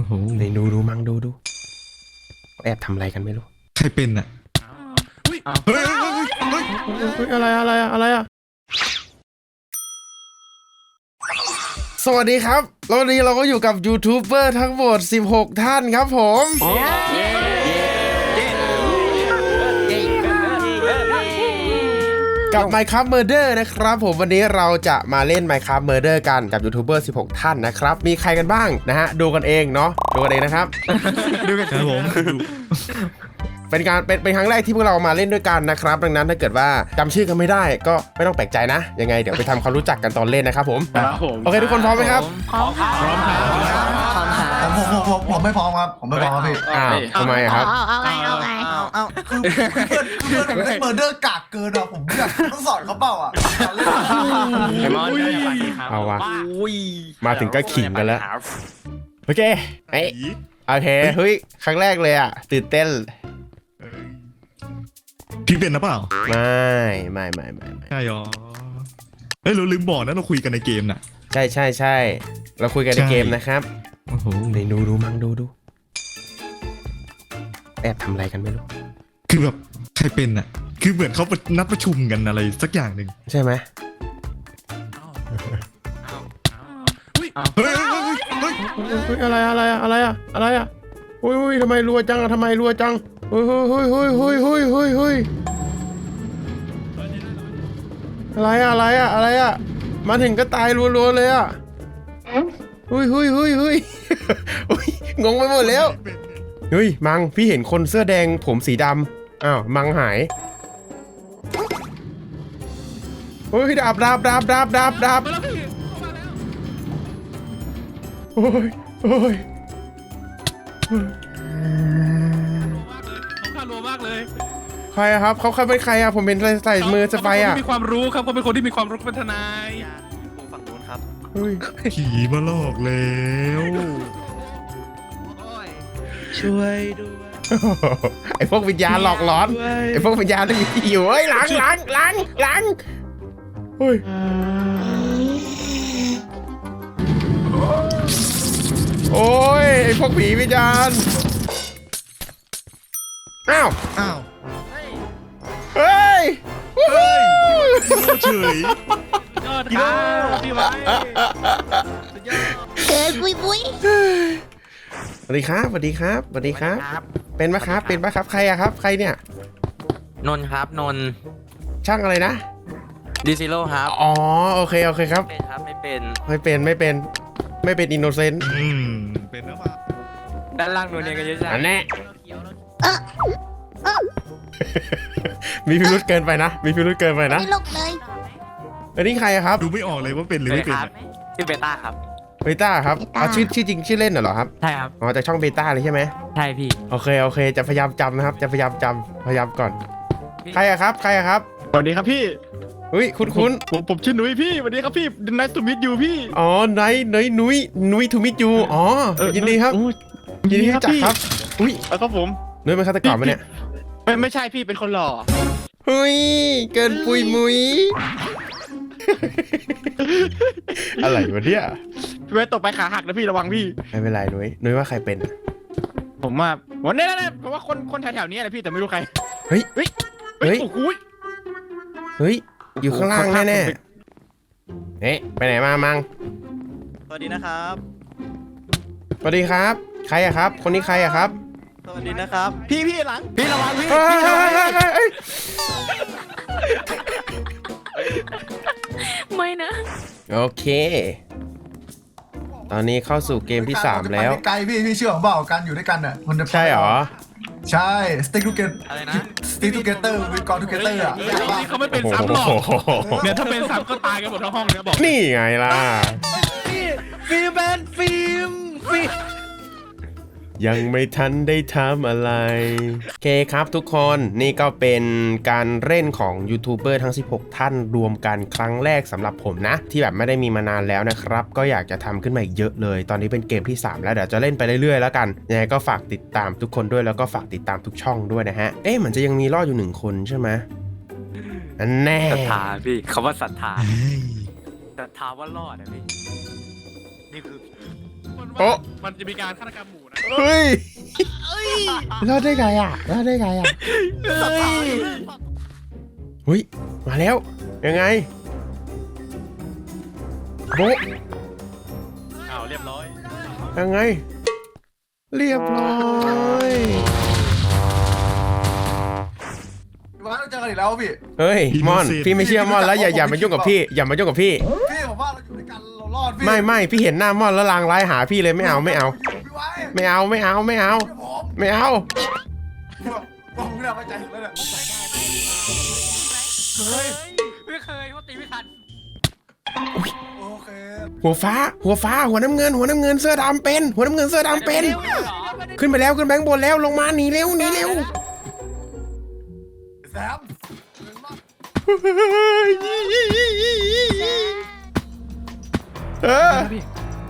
อ้โหไหนดูดูมังดูดูแอบทำอะไรกันไม่รู้ใครเป็นอะเฮ้ยเฮ้ยเฮ้ยเฮ้ยเฮ้ยอะไรอะไรอะอะไรอะสวัสดีครับ แล้ววันนี้เราก็อยู่กับยูทูบเบอร์ทั้งหมด 16 ท่านครับผม กับ Minecraft Murder นะครับผมวันนี้เราจะมาเล่น Minecraft Murder กันกับยูทูบเบอร์ 16 ท่านนะครับ มีใครกันบ้างนะฮะ ดูกันเองเนาะดูกันเองนะครับ ดูกันครับผมเป็นการเป็นเป็นครั้งแรกที่พวกเรามาเล่นด้วยกันนะครับ ดังนั้นถ้าเกิดว่าจำชื่อกันไม่ได้ก็ไม่ต้องแปลกใจนะ ยังไงเดี๋ยวไปทำความรู้จักกันตอนเล่นนะครับผม ครับผมโอเคทุกคนพร้อมไหมครับ พร้อมครับผมผม ผมผมผมไม่พร้อมครับ ผมไม่พร้อมครับพี่อ้าวทำไมอะครับ เอาเอาไงเอาไงเอาเอาคือเพื่อนเพื่อนผมเล่นเมอร์เดอร์กากเกินอะผมอยากต้องสอนเขาเปล่าอะเล่นไอ้มอนสวัสดีครับเอาวะอุ้ยมาถึงก็ขิงกันแล้ว โอเคเอ้ยโอเคเฮ้ยครั้งแรกเลยอะตื่นเต้นพี่เป็นนะเปล่าไม่ไม่ไม่ไม่ไม่ใช่หรอเฮ้ยเราลืมบอกนะเราคุยกันในเกมน่ะ ใช่ใช่ใช่เราคุยกันในใช่ เกมนะครับ โอ้โหไหนดูดูมังดูดูแอบทำอะไรกันไม่รู้ คือแบบใครเป็นอะ คือเหมือนเขานัดประชุมกันอะไรสักอย่างหนึ่งใช่ไหมเฮ้ยเฮ้ยเฮ้ยเฮ้ยเฮ้ยอะไรอะไรอะอะไรอะอะไรอะอุ้ยอุ้ยทำไมรัวจังอะทำไมรัวจังเฮ้ยเฮ้ยเฮ้ยเฮ้ยเฮ้ยเฮ้ยเฮ้ยอะไรอะอะไรอะอะไรอะมาถึงก็ตายรัวๆเลยอะ เฮ้ยเฮ้ยเฮ้ยเฮ้ยเฮ้ยงงไปหมดแล้ว เฮ้ย มัง พี่เห็นคนเสื้อแดงผมสีดำอ้าว มังหาย เฮ้ยดาบดาบดาบดาบดาบดาบมาแล้วพี่เข้ามาแล้วโอ้ยโอ้ยมากเลยเขาฆ่ารัวมากเลย ใครอะครับ เขาเขาเป็นใครอะผมเป็นใส่ใส่มือจะไปอะเขาเป็นคนที่มีความรู้ครับเขาเป็นคนที่มีความรู้เป็นทนายเฮ้ย ผีมาหลอกแล้ว ช่วยด้วยไอพวกวิญญาณหลอกหลอน ไอพวกวิญญาณที่มีอยู่เฮ้ยหลังหลังหลังหลังเฮ้ยโอ้ยไอพวกผีวิญญาณอ้าวอ้าวเฮ้ยวู้ฮู้เฉยย อดครับพี่ไว้เกิดปุยปุยสวัสดีครับสวัสดีครับสวัสดีครับ เป็นปะครับ เป็นปะครับ ใครอะครับ ใครเนี่ย นนท์ครับนนท์ช่างอะไรนะ ดิซิโร่ครับ อ๋อ โอเค โอเคครับ เป็นครับไม่เป็น ไม่เป็น ไม่เป็น ไม่เป็นอินโนเซนต์อืมเป็นนะเปล่าด้านล่างนนท์ยังกันเยอะจังอันแน่ มีพิรุษเกินไปนะ มีพิรุษเกินไปนะ ไม่ลกเลย อันนี้ใครอะครับดูไม่ออกเลยว่าเป็นหรือเลยไม่เป็นครับชื่อเบต้าครับ เบต้าครับอ๋อชื่อชื่อจริงชื่อเล่นน่ะเหรอครับใช่ครับ อ๋อจากช่องเบต้าเลยใช่ไหมใช่พี่ โอเคโอเค จะพยายามจำนะครับ จะพยายามจำพยายามก่อน ใครอะครับ ใครอะครับสวัสดีครับพี่อุ้ยคุ้นคุ้นผมผมชื่อหนุ่ยพี่สวัสดีครับพี่นั t สุมิตอยู่พี่อ๋อไนท์ไนท์นุ้ยนุ้ยทูมิจูอ๋อยินดีครับโอ้ยยินดีที่รู้จักครับอุ้ยแล้วก็ผมนุ้ยเป็นฆาตกรปะเนี่ยไม่ไม่ใช่พี่เป็นคนหล่อเฮ้ยเกินปุยมุย อะไรวะเนี่ยพี่ไว้ตกไปขาหักนะพี่ระวังพี่ ไม่เป็นไรนุ้ยนุ้ยว่าใครเป็นอะผมว่าวันนี้นะผมว่าคนคนแถวๆนี้แหละพี่แต่ไม่รู้ใครเฮ้ย เฮ้ยเฮ้ยโอ้โหเฮ้ย อยู่ข้างล่างแน่ๆเอ๊ะไปไหนมามังสวัสดีนะครับ สวัสดีครับ ใครอะครับ คนนี้ใครอะครับ สวัสดีนะครับ พี่พี่หลัง พี่ระวังพี่ ไม่นะ โอเค ตอนนี้เข้าสู่เกมที่ 3 แล้ว ไกลพี่พี่เชื่อผมเปล่าการอยู่ด้วยกันอะมันจะใช่เหรอ ใช่ stick together อะไรนะ stick together with God together อะนี่เขาไม่เป็นซ้ำหรอกเนี่ยถ้าเป็นซ้ำก็ตายกันหมดทั้งห้องเนี่ยบอกนี่ไงล่ะ ฟิล์มเป็นฟิล์มฟิล์ม ยังไม่ทันได้ทำอะไร โอเคครับทุกคนนี่ก็เป็นการเล่นของยูทูบเบอร์ทั้ง 16 ท่านรวมกันครั้งแรกสำหรับผมนะ ที่แบบไม่ได้มีมานานแล้วนะครับ ก็อยากจะทำขึ้นมาอีกเยอะเลย ตอนนี้เป็นเกมที่ 3 แล้วเดี๋ยวจะเล่นไปเรื่อยๆแล้วกันยังไงก็ฝากติดตามทุกคนด้วยแล้วก็ฝากติดตามทุกช่องด้วยนะฮะเอ๊ะเหมือนจะยังมีรอดอยู่หนึ่งคนใช่ไหมอันแน่ศรัทธาพี่คำว่าศรัทธาเฮ้ยศรัทธาว่ารอดอะพี่นี่คือคนว่า โอ้มันจะมีการฆาตกรรมหมู่นะเฮ้ยรอดได้ไงอะรอดได้ไงอะเฮ้ยมาแล้ว ยังไงโบะอ้าวเรียบร้อยยังไง เรียบร้อยพี่ว่าเราเจอกันอีกแล้วพี่เฮ้ยมอน พี่ไม่เชื่อมอนแล้วอย่าอย่ามายุ่งกับพี่ อย่ามายุ่งกับพี่ พี่ผมว่าเราอยู่ด้วยกันเรารอดพี่ไม่ไม่พี่เห็นหน้ามอนแล้วลางร้ายหาพี่เลยไม่เอาไม่เอา พี่ไว้ไม่เอาไม่เอาไม่เอาผมไม่เอาผมไม่ได้ไว้ใจแล้วเนี่ยเคยไม่เคยว่าตีไม่ทันโอเคหัวฟ้า หัวฟ้าหัวน้ำเงิน หัวน้ำเงินเสื้อดำเป็น หัวน้ำเงินเสื้อดำเป็นขึ้นไปแล้วขึ้นไปข้างบนแล้วลงมาหนีเร็วหนีเร็วแซมเงินมาก เออ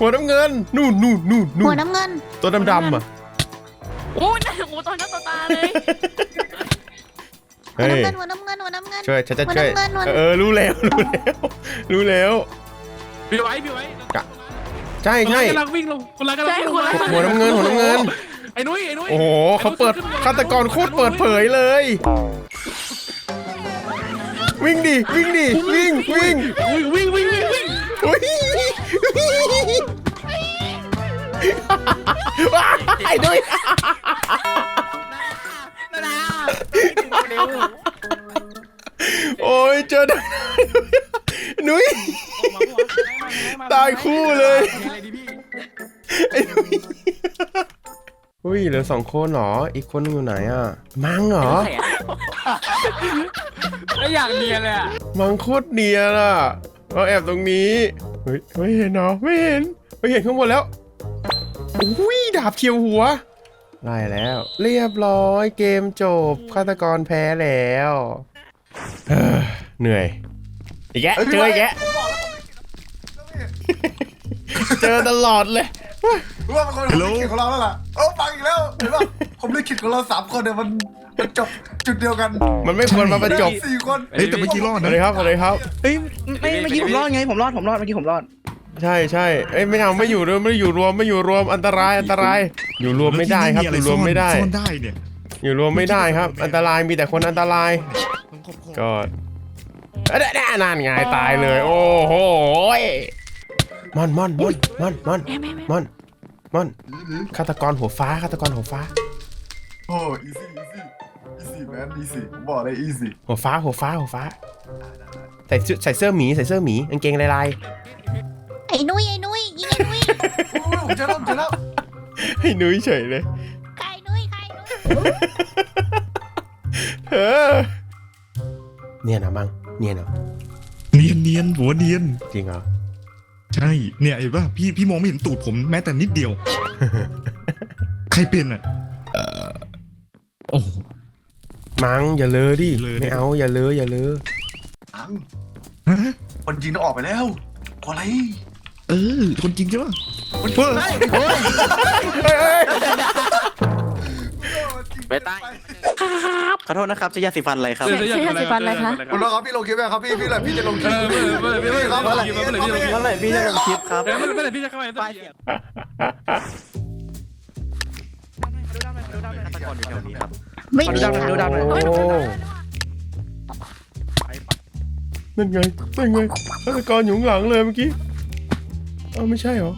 หัวน้ำเงิน นู่นนู่นนู่นนู่หัวนน้ำเงิน ตัวดำๆอะโอ้ยโอ้ตอนนั้นต่อตาเลยหัวเฮ้ยน้ำเงิน หัวน้ำเงิน หัวน้ำเงิน ช่วยฉันจะช่วยหัวน้ำเงินหัวน้ำเงิน เออรู้แล้วรู้แล้วรู้แล้วพี่ไว้พี่ไว้ใช่ใช่กำลังวิ่งลงคนละกำลังวิ่งลงมาหัวน้ำเงินหัวน้ำเงิน ไอ้นุ้ยไอ้นุ้ยโอ้โหเขาเปิดฆาตกรโคตรเปิดเผยเลย วิ่งดิวิ่งดิวิ่งวิ่งวิ่งวิ่งวิ่งวิ่งวิ่งอุ้ย ว้ายไอ้ด้วยโอ้ยเจอได้หนุ้ยตายคู่เลยไอ้หนุ้ยอุ้ยเหลือสองคนเหรอ อีกคนนึงอยู่ไหนอะ มังเหรอแล้วอยากเรียนเลยอะมังโคตรเนียนอะเราแอบตรงนี้ เฮ้ยไม่เห็นเหรอไม่เห็นไม่เห็นข้างบนแล้วอุ้ยดาบเฉียวหัวไล่แล้ว เรียบร้อยเกมจบฆาตกรแพ้แล้วเฮ้อเหนื่อยอีกแกะเจออีกแกะผมบอกแล้วผมไม่คิดแล้วพี่เจอตลอดเลยรู้ว่ามันคนผมลิขิตของเราแล้วล่ะเออฟังอีกแล้วเห็นป่ะผมลิขิตของเราสามคนเนี่ยมันมัน จบจุดเดียวกันมันไม่ควรมาประจบสี่คนเฮ้ยแต่เมื่อกี้รอดสวันะ สดีครับสวัสดีครับ เฮ้ยไม่เมื่อกี้ผมรอดไงผมรอดผมรอดเมื่อกี้ผมรอดใช่ใช่เอ้ยไม่เอาไม่อยู่รวมไม่อยู่รวมไม่อยู่รวมอันตรายอันตราย อยู่รวมไม่ได้ครับ อยู่รวมไม่ได้ ซ่อนได้เนี่ยอยู่รวมไม่ได้ครับ อันตรายมีแต่คนอันตราย ต้องขอบคุณก็เอ้ยนั่นนั่นไงตายเลย โอ้โหยมอนมอนมอนมอนมอนแม่แม่แม่มอนมอนฆาตกรหัวฟ้าฆาตกรหัวฟ้า โอ้อีซี่อีซี่ อีซี่แมนอีซี่ผมบอกเลยอีซี่หัวฟ้าหัวฟ้าหัวฟ้า ใส่เสื้อใส่เสื้อหมีใส่เสื้อหมีกางเกงลายลายไอ้นุ้ยไอ้นุ้ยยิงไอ้นุ้ยโอ้ยผมเจอแล้วผมเจอแล้วๆให้หนุ้ยเฉยเลยไก่นุ้ยไก่นุ้ยเออเนี่ยนะมังเนี่ยนะเนียนเนียนหัวเนียน จริงเหรอใช่ เนี่ยเห็นป่ะพี่พี่มองไม่เห็นตูดผมแม้แต่นิดเดียว ใครเป็นอะเอ่อโอ้โห มังอย่าเลอดิเลอดิ ไม่เอาอย่าเลออย่าเลออังฮะคนยิงต้องออกไปแล้วกอะไรเออคนจริงใช่ป่ะเฮ้ยเฮ้ยเฮ้ยเบต้าขอโทษนะครับจะยาสีฟันอะไรครับเดี๋ยวเดี๋ยวใช้สิฟันอะไรคะ คุณรอครับพี่ลงคลิปไหมครับพี่พี่แหละพี่จะลงคเอลิปอเมื่อไหร่เมื่อไหร่เมื่อไหร่ครับเมื่อไหร่เมื่อไหร่เมื่อไหร่เมื่อไหร่พี่จะลงคลิปครับเมื่อไหร่เมื่อไหร่พี่จะเข้าไปป้ายเสียบฆาตกรอยู่แถวนี้ครับ ไม่ขอมีดูดาวหน่อยดูดาวหน่อย โอ้นั่นไงนั่นไงฆาตกรอยู่ข้างหลังเลยเมื่อกี้เอ้าไม่ใช่เหรอ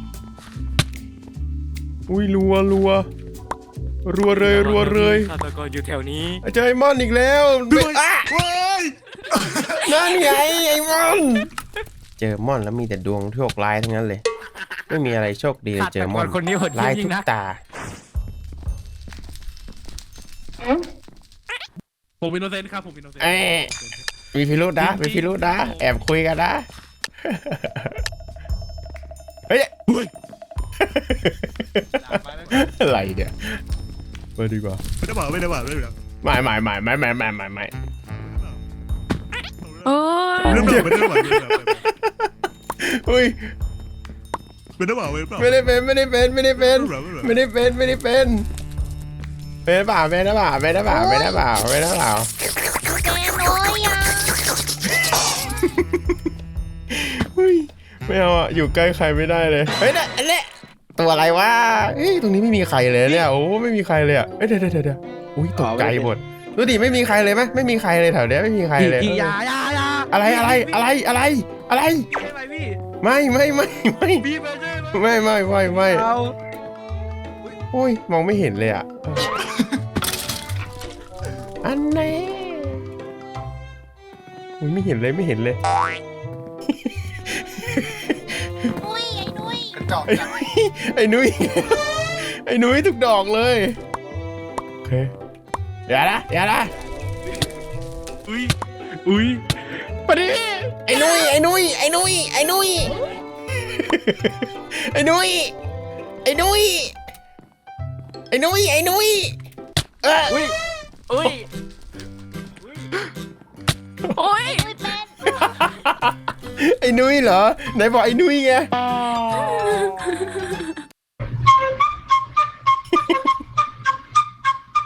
อุ้ยรัวรัวรัวเลยรัวเลยฆาตกรอยู่แถวนี้เจอไอ้มอนอีกแล้วอะเฮ้ยนั่นไงไอ้มอนเจอมอนแล้วมีแต่ดวงโชคร้ายทั้งนั้นเลย ไม่มีอะไรโชคดีเลยเจอมอนฆาตกรคนนี้โหดเหี้ร้ายยมจริทุงกนะตา ผมอินโนเซนต์ครับผมอินโนเซนต์เอ้ยมีพิรุธนะมีพิรุธนะแอบคุยกันนะเฮ้ยเฮ้ยอะไรเนี่ยมาดีกว่าไม่ได้บอกไม่ได้บอกไม่ได้บอกไม่ไม่ไม่ไม่ไม่ไม่ไม่ไม่โอ้ยไม่ได้บอกไม่ได้บอกไม่ได้บอกอุ้ยไม่ได้บอกไม่ได้บอกไม่ได้เป็นไม่ได้เป็นไม่ได้เป็นไม่ได้เป็นไม่ได้ เป็นเป็นเปล่าเป็นหรือเปล่าเป็นหรือเปล่าเป็นหรือเปล่าเป็นหรือเปล่าแกน้อยอะอุ้ยไม่เอาอะอยู่ใกล้ใครไม่ได้เลยเฮ้ยเนี่ยอันเนี้ยตัวอะไรวะเอ้ยตรงนี้ไม่มีใครเลยเนี่ยโอ้ไม่มีใครเลยอะเอ้ยเดี๋ยวเดี๋ยวเดี๋ยวอุ้ยตกใจหมดดูดิไม่มีใครเลยไหมไม่มีใครเลยแถวเนี้ยไม่มีใครพี่เลยพี่อยาอยาอยาอะไรอะไรอะไรอะไรอะไรใช่ไหมพี่ไม่ไม่ไม่ไม่พี่ไปใช่ไหมไม่ไม่ไม่ไม่เอาโอ้ยมองไม่เห็นเลยอะ อันไหนอุ้ยไม่เห็นเลยไม่เห็นเลยนุ้ยไอ้นุ้ยกระจอกจังไอ้นุ้ยไอ้นุ้ยทุกดอกเลยโอเคอย่านะอย่านะอุ้ยอุ้ยปะดิไอ้นุ้ยไอ้นุ้ยไอ้นุ้ยไอ้นุ้ยไอ้นุ้ยไอ้นุ้ยไอ้นุ้ยไอ้นุ้ยเออ อุ้ยอุ้ยโอ้ยนุ้ยเป็นไอ้นุ้ยเหรอไหนบอกไอ้นุ้ยไง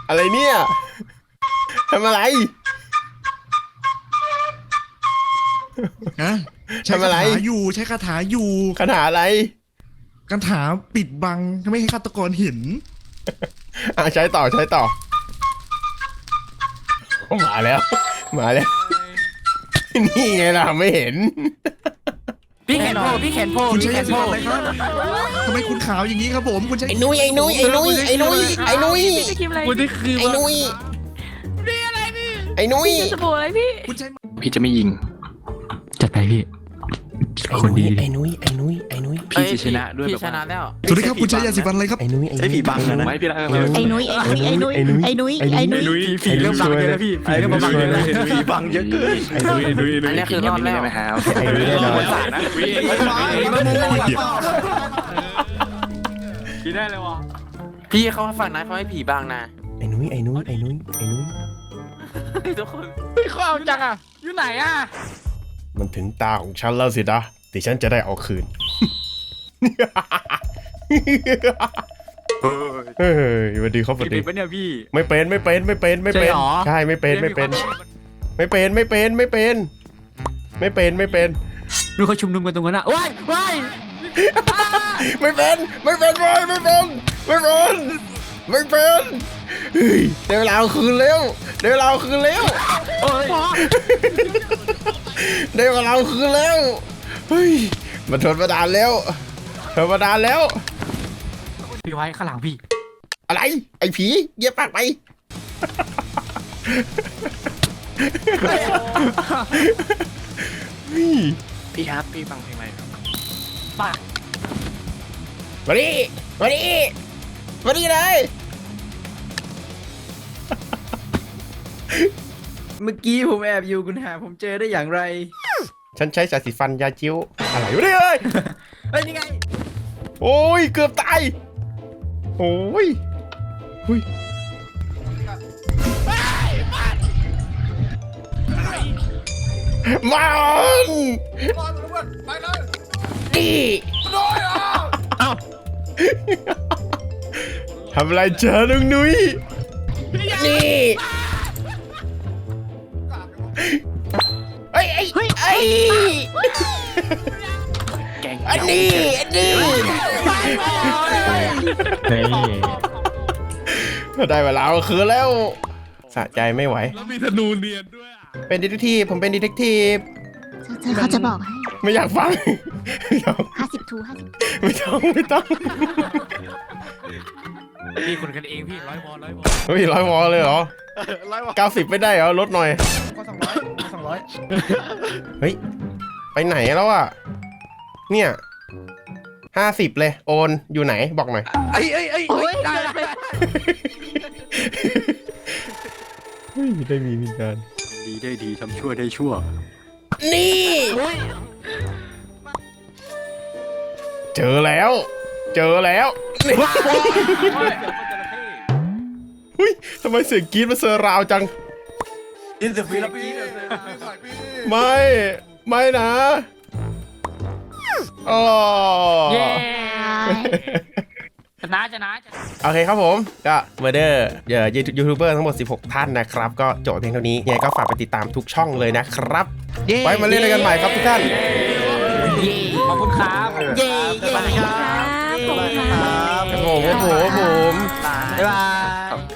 อะไรเนี่ยทำอะไรฮะใช้ทำอะไรคาถาอยู่ใช้คาถาอยู่คาถาอะไรคาถาปิดบังไม่ให้ฆาตกรเห็นอะใช้ต่อใช้ต่อโอ้ มาแล้วมาแล้ว นี่ไงล่ะไม่เห็น พี่เข็นโพพี่เข็นโพคุณใช้พี่เข็ยานสีโพฟันอะไรครับทำไมคุณขาวอย่างนี้ครับผมคุณใช้ไอ้นุ้ยไอ้นุ้ยไอ้นุ้ยไอ้นุ้ยไอ้นุ้ยกูได้คือไอ้นุ้ยไอ้นุ้ยคุณใช้พี่จะไม่ยิง จัดไปพี่ คนดีไอ้นุ้ยไอ้นุ้ยไอ้นุ้ยพี่จะชนะด้วยพี่แบบชนะแล้วสวัสดีครับคุณใช้ยาสีฟันอะไรครับไอ้นุ้ยไอ้ใช้ผีบังนะนะไม่พี่ละไอ้นุ้ยไอ้นุ้ยไอ้นุ้ยไอ้นุ้ยไอ้นุ้ยไอ้นุ้ยผีเริ่มบังเยอะแล้วพี่ผีเริ่มบังเยอะแล้วผีบังเยอะเกินไอ้นุ้ยไอ้นุ้ยอันนี้คือรอบแรกไม่หาวไอ้นุ้ยแน่นอนสารนะพี่ได้เลยวะพี่เขาฝั่งนั้นเขาให้ผีบังนะไอ้นุ้ยไอ้นุ้ยไอ้นุ้ยไอ้นุ้ยทุกคนเฮ้ยเขาเอาจังอะอยู่ไหนอะมันถึงตาของฉันแล้วสินะ ที่ฉันจะได้เอาคืนเฮ้ยสวัสดีครับสวัสพี่ดีเป็นปะเนี่ยพี่ ไม่เป็นไม่เป็นไม่เป็นไม่เป็นใช่หรอใช่ไม่เป็นไม่เป็น ไม่เป็นไม่เป็นไม่เป็น ไม่เป็นไม่เป็นดูเขาชุมนุมกันตรงนั้นอะว้ายว้ายไม่เป็นไม่เป็นไม่ไม่เป็นไม่เป็นไม่เป็นเฮ้ยได้เวลาเอาคืนแล้วได้เวลาเอาคืนแล้วโอ้ยได้เวลาเอาคืนแล้ว เฮ้ยมันทนมานานแล้วทนมานานแล้ว พี่ไว้ข้างหลังพี่ อะไร ไอ้ผีเหยียบปากไปเฮ้ยพี่ครับพี่ฟังเพลงอะไรครับป่ะมาดิมาดิมาดิเลย เมื่อกี้ผมแอบอยู่คุณหาผมเจอได้อย่างไร ฉันใช้สายสีฟันยาจิ้วอะไรวะเนี่ยเอ้ยเฮ้ยนี่ไงโอ้ยเกือบตายโอ้ยหุยมันบอลเพื่อนไปเลยนี่โดยอะทำอะไรเจอลุงนุ้ยนี่ แกงอันนี้อันนี้นี่ได้เวลาเอาคืนแล้วสะใจไม่ไหว แล้วมีธนูเนียนด้วยอะเป็นดีเทคทีฟผมเป็นดีเทคทีฟเขาจะบอกให้ไม่อยากฟังไม่ต้องห้าสิบทูห้าสิบไม่ต้องไม่ต้องพี่คนกันเองพี่ร้อยบอลร้อยบอลเฮ้ยร้อยวอลเลยเหรอร้อยวะเก้าสิบไม่ได้เหรอลดหน่อยก ร้อยก็สองร้อยเฮ้ย ไปไหนแล้วอะ เนี่ยห้าสิบเลยโอนอยู่ไหนบอกหน่อย ไอ้ไอ้ไอ้โอ้ยได้ได้เฮ้ยได้มีมีการดีได้ดีทำชั่วได้ชั่ว นี่เจอแล้ว เจอแล้วนี่หุ้ยทำไมเสียงกรี๊ดมันเซอร์ราวจังอินเตอร์ฟิลิปปินส์ไม่ ไม่นะอ๋อเย้ชนะชนะชนะโอเคครับผมก็เมอร์เดอร์เดี๋ยวยูทูบเบอร์ทั้งหมด 16 ท่านนะครับ ก็จบเพียงเท่านี้ยังไงก็ฝากไปติดตามทุกช่องเลยนะครับ ไว้มาเล่นด้วยกันใหม่ครับทุกท่านขอบคุณครับเย้เย้ครับขอบคุณโอ้โหโอ้โหโอ้โหผม บ๊ายบายเ